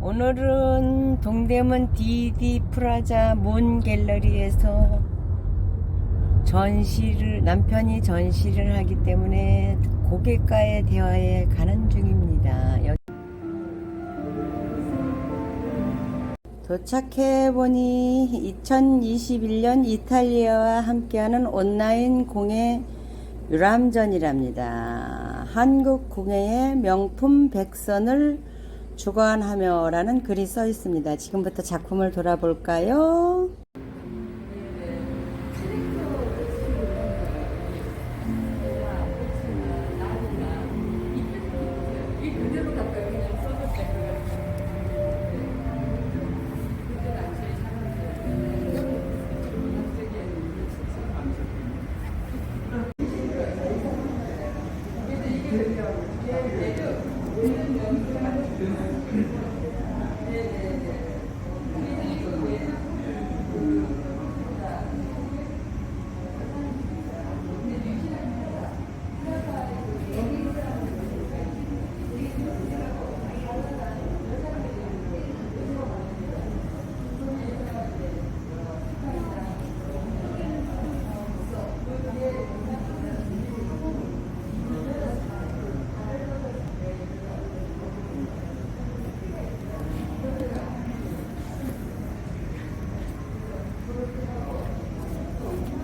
오늘은 동대문 디디 프라자 문 갤러리에서 전시를 남편이 전시를 하기 때문에 고객과의 대화에 가는 중입니다. 도착해 보니 2021년 이탈리아와 함께하는 온라인 공예 유람전이랍니다. 한국 공예의 명품 백선을 주관하며라는 글이 써 있습니다. 지금부터 작품을 돌아볼까요?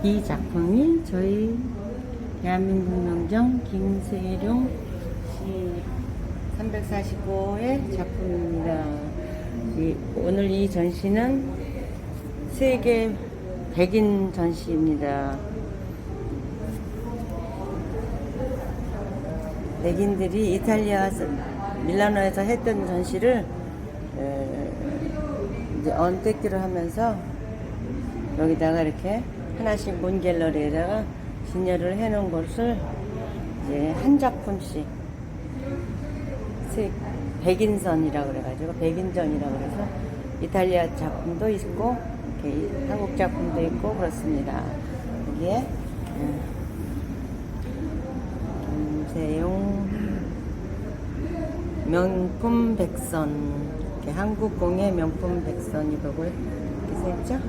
이 작품이 저희 대한민국 명정 김세룡 씨 345의 작품입니다. 이- 오늘 이 전시는 세계 백인 전시입니다. 백인들이 이탈리아 밀라노에서 했던 전시를 에, 이제 언택트를 하면서 여기다가 이렇게 하나씩 문 갤러리에다가 진열을 해 놓은 것을 이제 한 작품씩 세- 백인선이라고 그래가지고 백인전이라고 그래서 이탈리아 작품도 있고 이렇게 한국 작품도 있고 그렇습니다. 여기에 음, 김세용 명품 백선 이렇게 한국 공예 명품 백선이라고 이렇게 써 있죠?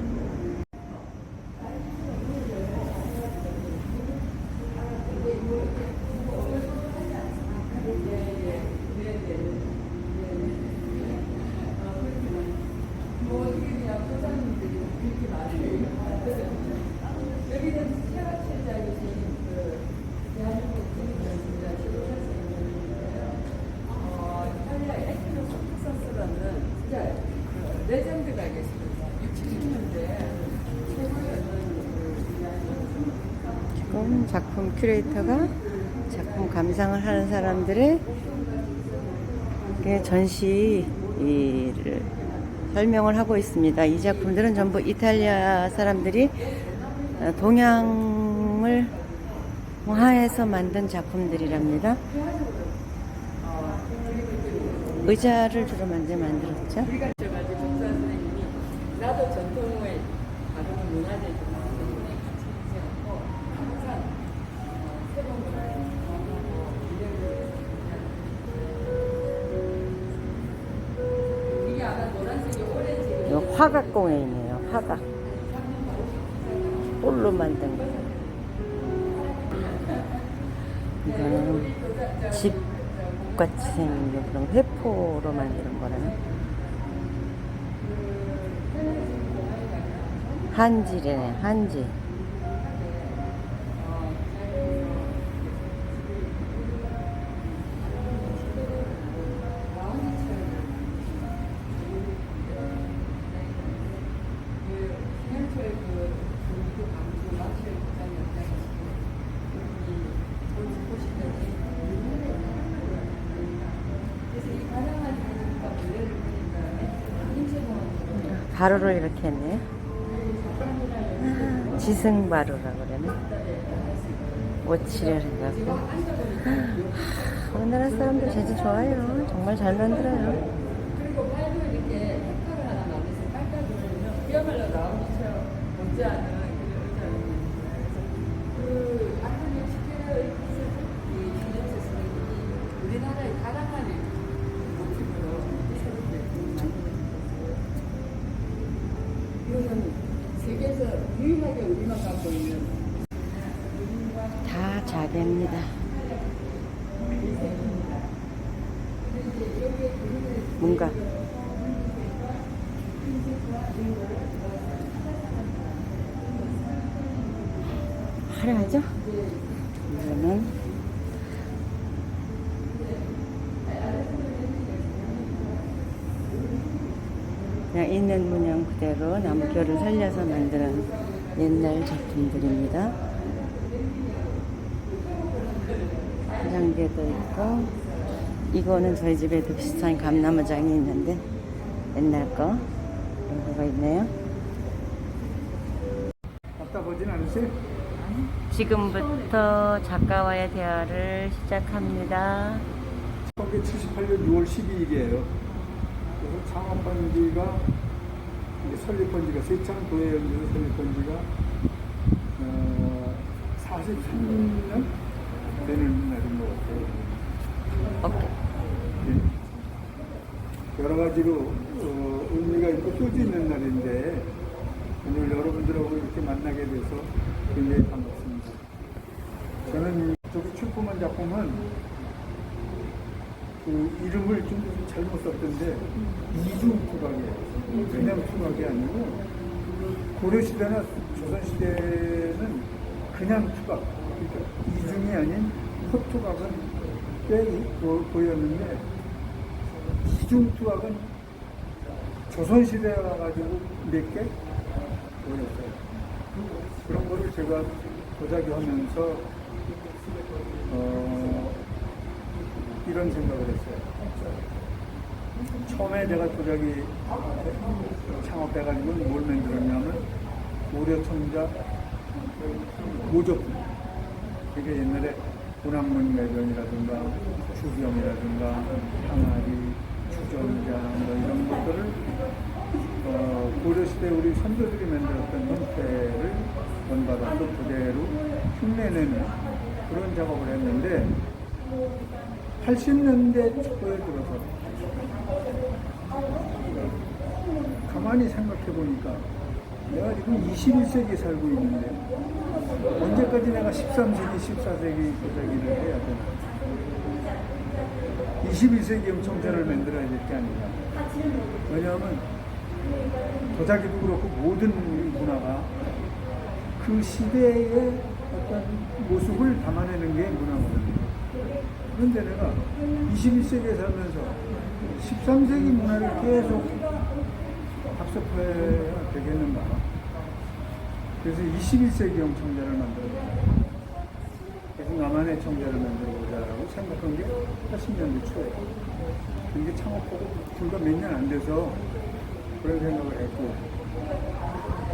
레전드가 계십니다. 60, 70년대 지금 작품 큐레이터가 작품 감상을 하는 사람들의 그 전시를 설명을 하고 있습니다. 이 작품들은 전부 이탈리아 사람들이 어, 동양을 화해서 만든 작품들이랍니다. 의자를 주로 먼저 만들었죠. 우리가 저가지고 독사 선생님이 나도 전통을 다루는 문화재 이거 화각 공예이네요. 화각. 홀로 만든 거. 이거는 집 같이 생긴 그런 회포로 만드는 거라네. 한지래네, 한지. 바로를 이렇게 했네. 아, 지승바로라고 그러네. 오칠을 해갖고. 아, 우리나라 사람들 재주 좋아요. 정말 잘 만들어요. 그리고 팔도 이렇게 색깔을 하나 만들어서 깔깔 누르면 그야말로 나오기처럼 못지않은 그런 의자를 그 아까 60개 있을 이 신현세 선생님이 우리나라의 다양한 모티브로 우리만 갖고 있는 다 자개입니다. 뭔가 화려하죠? 이거는 그냥 있는 문양 그대로 나무결을 살려서 만든 옛날 작품들입니다. 화장대도 있고 이거는 저희 집에도 비슷한 감나무장이 있는데 옛날 거 이런 거가 있네요. 답답하진 않으세요? 지금부터 작가와의 대화를 시작합니다. 1978년 6월 12일이에요. 그래서 창업한 지가 설립한 지가 세창도에 연주에서 설립한 지가 어, 43년 되는 날인 것 같아요. 오케이. 예. 여러 가지로 어, 의미가 있고 소지 있는 날인데 오늘 여러분들하고 이렇게 만나게 돼서 굉장히 반갑습니다. 저는 저기 출품한 작품은 그 이름을 좀 잘못 썼던데 이중 투각이에요. 그냥 투각이 아니고 고려시대나 조선시대는 그냥 투각, 그러니까 이중이 아닌 호투각은 꽤 보- 보였는데 이중 투각은 조선시대에 와가지고 몇 개 보였어요. 그런 거를 제가 도자기 하면서 어, 이런 생각을 했어요. 처음에 내가 도자기 창업해가지고 뭘 만들었냐면 오려청자 모조품. 이게 옛날에 문학문 매변이라든가 주경이라든가 항아리, 주전자 뭐 이런 것들을 어, 고려시대 우리 선조들이 만들었던 형태를 본받아서 그대로 흉내내는 그런 작업을 했는데 80년대 초에 들어서 가만히 생각해 보니까 내가 지금 21세기에 살고 있는데 언제까지 내가 13세기, 14세기 도자기를 해야 되나 21세기에 청자를 만들어야 될 게 아닌가 왜냐하면 도자기도 그렇고 모든 문화가 그 시대의 어떤 모습을 담아내는 게 문화거든요. 그런데 내가 21세기에 살면서 13세기 문화를 계속 답습해야 되겠는가. 그래서 21세기형 청자를 만들었어요. 그래서 나만의 청자를 만들어보자라고 생각한 게 80년대 초에. 이게 창업하고 불과 몇 년 안 돼서 그런 생각을 했고,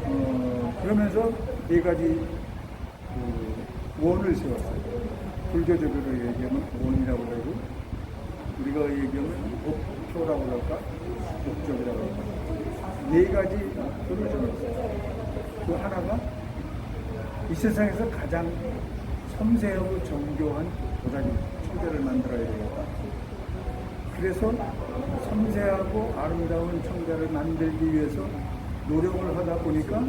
어, 그러면서 네 가지 그 원을 세웠어요. 불교적으로 얘기하면 원이라고 그러고, 우리가 얘기하면 목표라고 그럴까? 목적이라고 그럴까? 네 가지 목표를 정했어요. 그 하나가 이 세상에서 가장 섬세하고 정교한 도자기 청자를 만들어야 되겠다. 그래서 섬세하고 아름다운 청자를 만들기 위해서 노력을 하다 보니까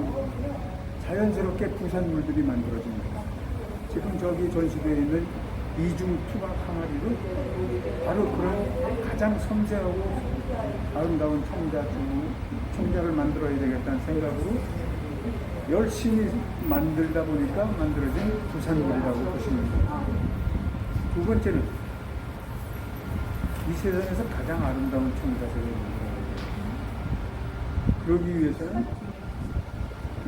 자연스럽게 부산물들이 만들어집니다. 지금 저기 전시되어 있는 이중 투각 항아리로 바로 그런 가장 섬세하고 아름다운 청자 중 청자를 만들어야 되겠다는 생각으로 열심히 만들다 보니까 만들어진 부산물이라고 보시면 됩니다. 두 번째는 이 세상에서 가장 아름다운 청자색을 만들어야 돼요. 그러기 위해서는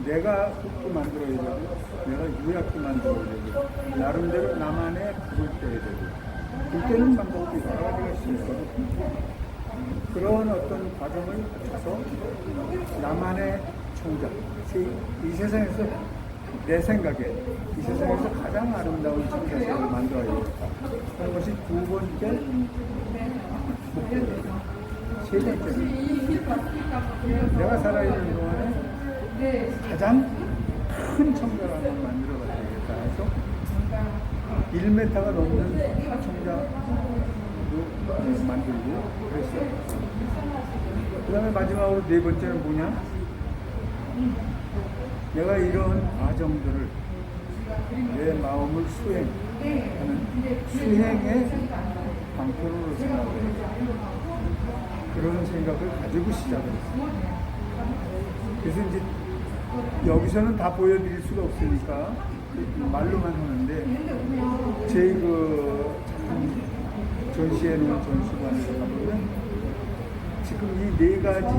내가 흙도 만들어야 되고, 내가 유약도 만들어야 되고, 나름대로 나만의 불을 떼야 되고, 불 때는 방법이 여러 가지가 있으니까, 그런 어떤 과정을 거쳐서 나만의 청자, 이- 이 세상에서 내 생각에 이 세상에서 가장 아름다운 청자색을 만들어야 되겠다. 하는 것이 두 번째 목표입니다. 세 번째는 내가 살아있는 동안에 가장 큰 청자를 한번 만들어 가야 되겠다 해서 1m가 넘는 청자도 만들고 그랬어요. 그 다음에 마지막으로 네 번째는 뭐냐? 내가 이런 과정들을 내 마음을 수행하는 수행의 방편으로 생각해요. 그런 생각을 가지고 시작을 했어요. 그래서 이제 여기서는 다 보여드릴 수가 없으니까 말로만 하는데 제그 전시해 놓은 전시관에 가보면 지금 이 네 가지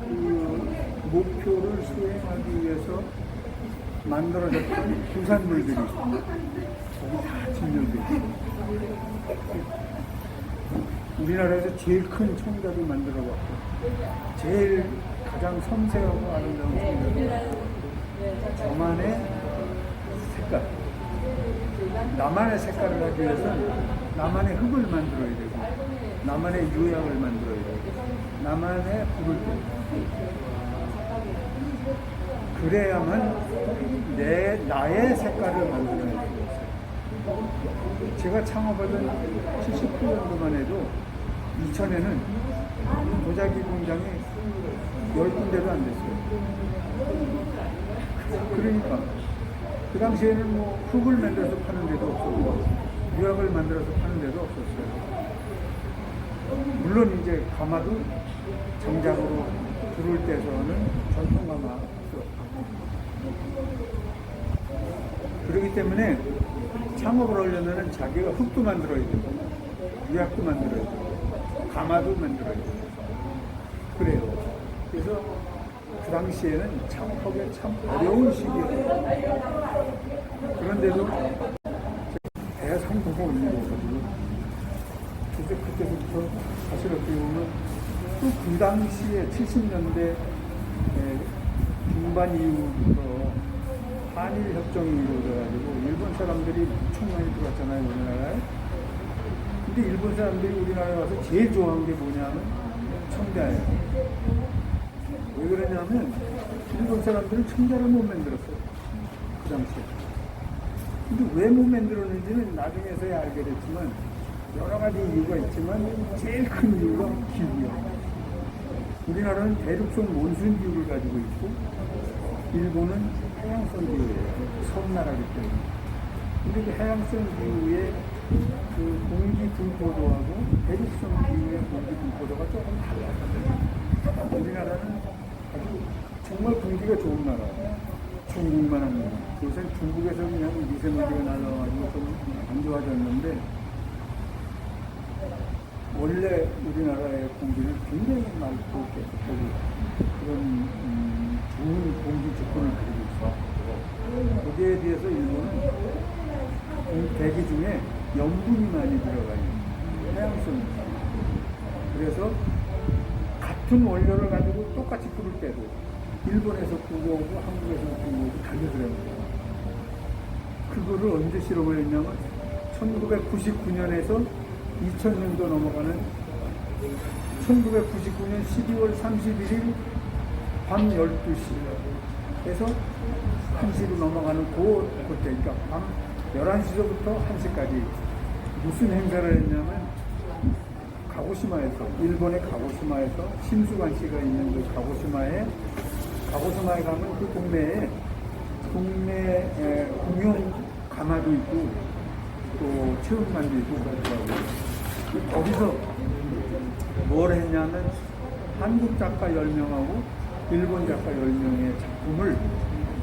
그 목표를 수행하기 위해서 만들어졌던 부산물들이 거기 다 진열돼 있어요. 우리나라에서 제일 큰 청자도 만들어봤고 제일 가장 섬세하고 아름다운 청자도 저만의 색깔 나만의 색깔을 하기 위해서는 나만의 흙을 만들어야 되고 나만의 유약을 만들어야 되고 나만의 불을 그래야만 내 나의 색깔을 만들어야 되고 제가 창업하던 79년도만 해도 이천에는 도자기 공장이 10군데도 안 됐어요. 그러니까 그 당시에는 뭐 흙을 만들어서 파는 데도 없었고 유약을 만들어서 파는 데도 없었어요. 물론 이제 가마도 정작으로 불을 떼서는 전통 가마 그렇기 때문에 창업을 하려면 자기가 흙도 만들어야 되고 유약도 만들어야 되고 가마도 만들어야 되고 그래요. 그래서 그 당시에는 창업하기 참 어려운 시기였어요. 그런데도 대상 보고 있는 거거든요. 그래서 그때부터 사실 어떻게 보면 또 그 당시에 70년대 중반 이후부터 한일 협정이 이루어져가지고 일본 사람들이 엄청 많이 들어왔잖아요 우리나라에. 근데 일본 사람들이 우리나라에 와서 제일 좋아하는 게 뭐냐면 청자예요. 왜 그러냐면 일본 사람들은 청자를 못 만들었어요. 그 당시에. 근데 왜 못 만들었는지는 나중에서야 알게 됐지만 여러 가지 이유가 있지만 제일 큰 이유가 기후예요. 우리나라는 대륙성 몬순 기후를 가지고 있고 일본은 해양성 기후예요. 섬나라기 때문에. 근데 그 해양성 기후의 그 공기 분포도하고 대륙성 기후의 공기 분포도가 조금 달라요. 우리나라는 아주 정말 공기가 좋은 나라예요. 중국만 합니다. 요새 중국에서 그냥 미세먼지가 날라와가지고 좀 안 좋아졌는데 원래 우리나라의 공기는 굉장히 맑고 깨끗하고 그런 음, 좋은 공기 조건을 가지고 있어요. 거기에 비해서 일본은 공- 대기 중에 염분이 많이 들어가 있는 해양성. 그래서 같은 원료를 가지고 똑같이 불을 때도 일본에서 구워오고 한국에서 구워오고 달려들어요. 그거를 언제 실험을 했냐면 1999년에서 2000년도 넘어가는 1999년 12월 31일 밤 12시 에서 1시로 넘어가는 그, 그때, 그러니까 밤 11시서부터 1시까지 무슨 행사를 했냐면 가고시마에서, 일본의 가고시마에서 심수관 씨가 있는 그 가고시마에, 가고시마에 가면 그 동네에 동네 에, 공용 가마도 있고 또 체육관도 있고 그렇더라고요. 거기서 뭘 했냐면 한국 작가 10명하고 일본 작가 10명의 작품을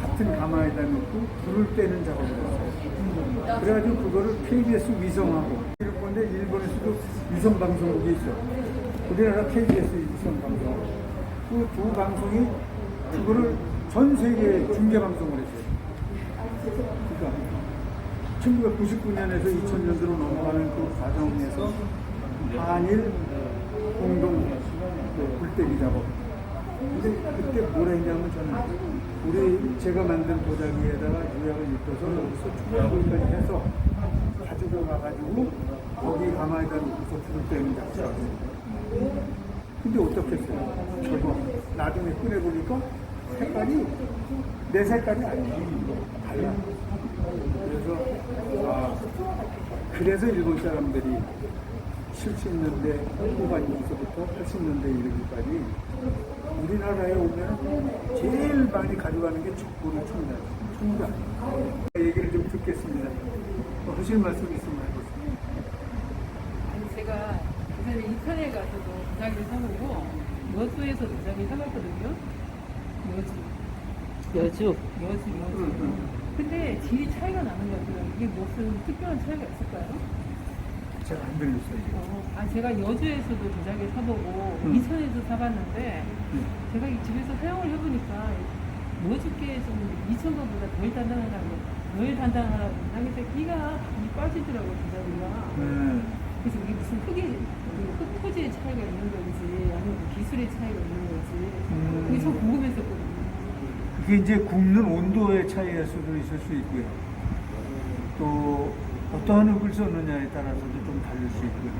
같은 가마에다 넣고 불을 떼는 작업을 했어요. 그래가지고 그거를 KBS 위성하고 건데 일본에서도 위성 방송국이 있어. 우리나라 KBS 위성 방송. 그 두 방송이 그거를 전 세계에 중계 방송을 했어요. 그러니까 1999년에서 2000년도로 넘어가는 그 과정에서 한일 공동 그 불때기 작업. 근데 그때 뭘 했냐면 저는 우리 제가 만든 도자기에다가 유약을 입혀서 여기서 초벌까지 해서 가지고 가가지고 거기 가마에다 놓고서 불을 작업. 근데 어떻겠어요? 결국 나중에 꺼내보니까 색깔이 내 색깔이 아니에요. 달라. 그래서 아 그래서 일본 사람들이 70년대 후반부서부터 80년대 이르기까지 우리나라에 오면 제일 많이 가져가는 게 족보는 총장, 총장. 얘기를 좀 듣겠습니다. 뭐 하실 말씀 있으면 해보세요. 아니 제가 예전에 인천에 가서도 도자기를 사보고 여수에서 도자기 사봤거든요. 여수, 여주. 여수, 여수. 근데 질이 차이가 나는 것 같아요. 이게 무슨 특별한 차이가 있을까요? 잘안 들렸어요. 지금. 어, 아 제가 여주에서도 도자기를 사보고 음. 인천에서 사봤는데 음. 제가 이 집에서 사용을 해보니까 여주께 좀 이천 것보다 덜 단단하다고 덜 단단하다고 하는데 끼가 많이 빠지더라고요 도자기가. 네. 그래서 이게 무슨 흙의 그흙 토지의 차이가 있는 건지 아니면 뭐 기술의 차이가 있는 건지 음. 그게 참 궁금했었거든요. 이게 이제 굽는 온도의 차이일 수도 있을 수 있고요. 또 어떠한 흙을 썼느냐에 따라서도 좀 다를 수 있고요.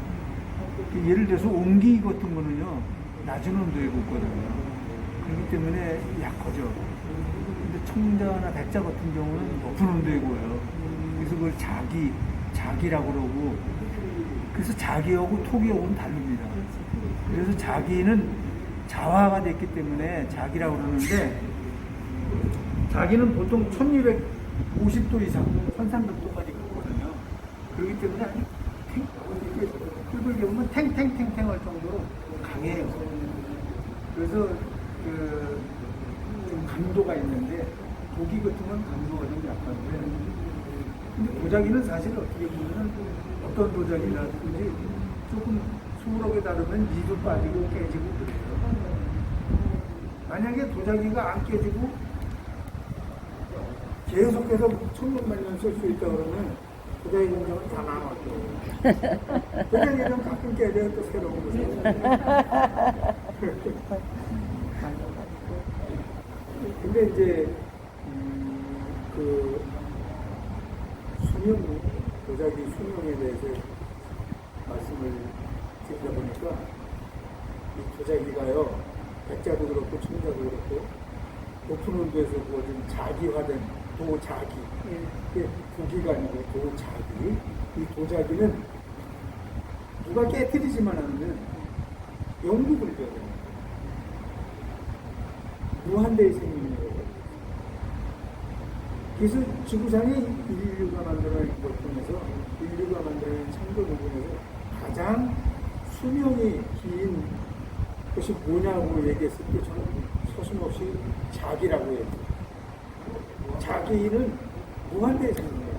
그 예를 들어서 옹기 같은 거는요 낮은 온도에 굽거든요. 그렇기 때문에 약하죠. 근데 청자나 백자 같은 경우는 높은 온도에 구워요. 그래서 그걸 자기, 자기라고 그러고 그래서 자기하고 토기하고는 다릅니다. 그래서 자기는 자화가 됐기 때문에 자기라고 그러는데 자기는 보통 1250도 이상, 1300도까지 굽거든요. 그렇기 때문에 흙을 geb으면 탱탱탱탱 할 정도로 강해요. 그래서 그, 좀 강도가 있는데 독이 같은 건 강도가 좀 약한데 근데 도자기는 사실 어떻게 보면 어떤 도자기라든지 조금 수월하게 다르면 이도 빠지고 깨지고 그래요. 만약에 도자기가 안 깨지고 계속해서 천년만 년 쓸 수 있다 그러면 도자기 공장은 다 망하죠. 도자기는 가끔 깨져야 또 새로운 거. 근데 이제 음, 그 수명 도자기 수명에 대해서 말씀을 드리다 보니까 이 도자기가요 백자도 그렇고 청자도 그렇고 높은 온도에서 구워진 자기화된 도자기 이게 고기가 아니고 도자기 이 도자기는 누가 깨뜨리지만 않으면 영국을 됩니다. 무한대의 생명인 거예요. 그래서 지구상에 인류가 만들어낸 것 중에서 인류가 만들어낸 창조 부분에서 가장 수명이 긴 것이 뭐냐고 얘기했을 때 저는 서슴없이 자기라고 해요. 자기는 무한대의 생명이에요.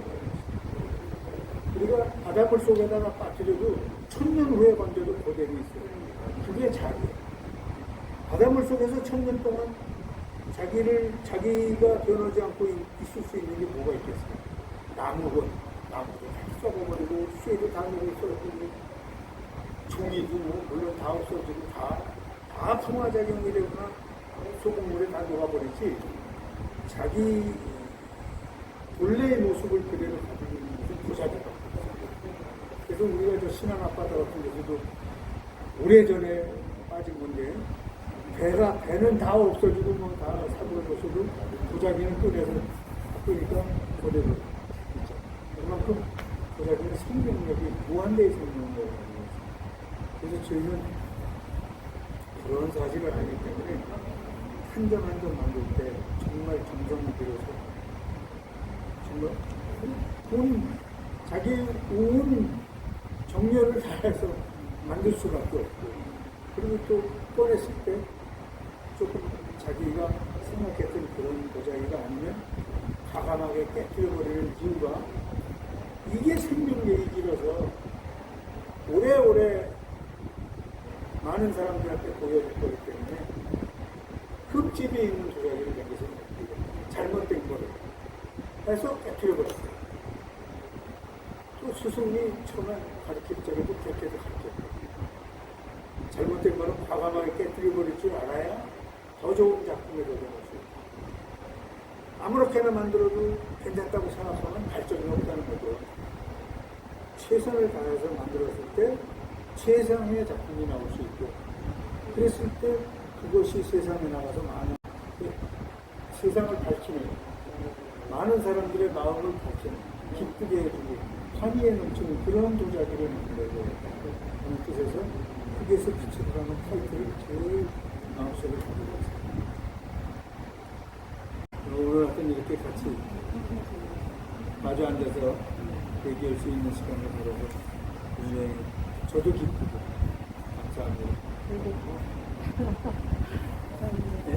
우리가 바닷물 속에다가 빠뜨려도 천년 후에 건져도 그대로 있어요. 그게 자기예요. 바닷물 속에서 천년 동안 자기를 자기가 변하지 않고 있- 있을 수 있는 게 뭐가 있겠어요? 나무건 나무도 다 썩어버리고 쇠도 다 녹아서고 종이도 뭐 물론 다 없어지고 다 다 풍화작용이 되거나 소금물에 다 녹아버리지 자기 본래의 모습을 그대로 가지고 있는 것은 도자기가 그래서 우리가 저 신안 아파트 같은 데서도 오래전에 빠진 건데 배가 배는 다 없어지고 뭐 다 사고를 벗어도 도자기는 꺼내서 바꾸니까 그대로 있죠. 그만큼 도자기는 생명력이 무한대의 가지고 있어요. 그래서 저희는 그런 사실을 알기 때문에 한 점 한 점 만들 때 정말 정성을 들여서. 정말? 온 자기 온 정열을 다해서 만들 수밖에 없고. 그리고 또 꺼냈을 때 조금 자기가 생각했던 그런 도자기가 아니면 과감하게 깨뜨려버리는 이유가 이게 생명력이 길어서 오래오래 많은 사람들한테 보여줄 거기 때문에 흙집에 있는 잘못된 거를 해서 깨뜨려버렸어요. 또 스승이 처음에 가르칠 적에도 그렇게 해서 가르쳤고 잘못된 거는 과감하게 깨뜨려버릴 줄 알아야 더 좋은 작품이 되는 것이고 아무렇게나 만들어도 괜찮다고 생각하면 발전이 없다는 거죠. 최선을 다해서 만들었을 때 최상의 작품이 나올 수 있고 그랬을 때 그것이 세상에 나가서 많은 세상을 밝히는 많은 사람들의 마음을 밝히는 기쁘게 해주고 환희에 넘치는 그런 도자기를 돼요. 있다는 뜻에서 흙에서 빛을 하는 타이틀을 제일 마음속에 가지고 있어요. 오늘 하여튼 이렇게 같이 마주 앉아서 얘기할 수 있는 시간을 가져서 굉장히 저도 기쁘고 감사합니다. 네.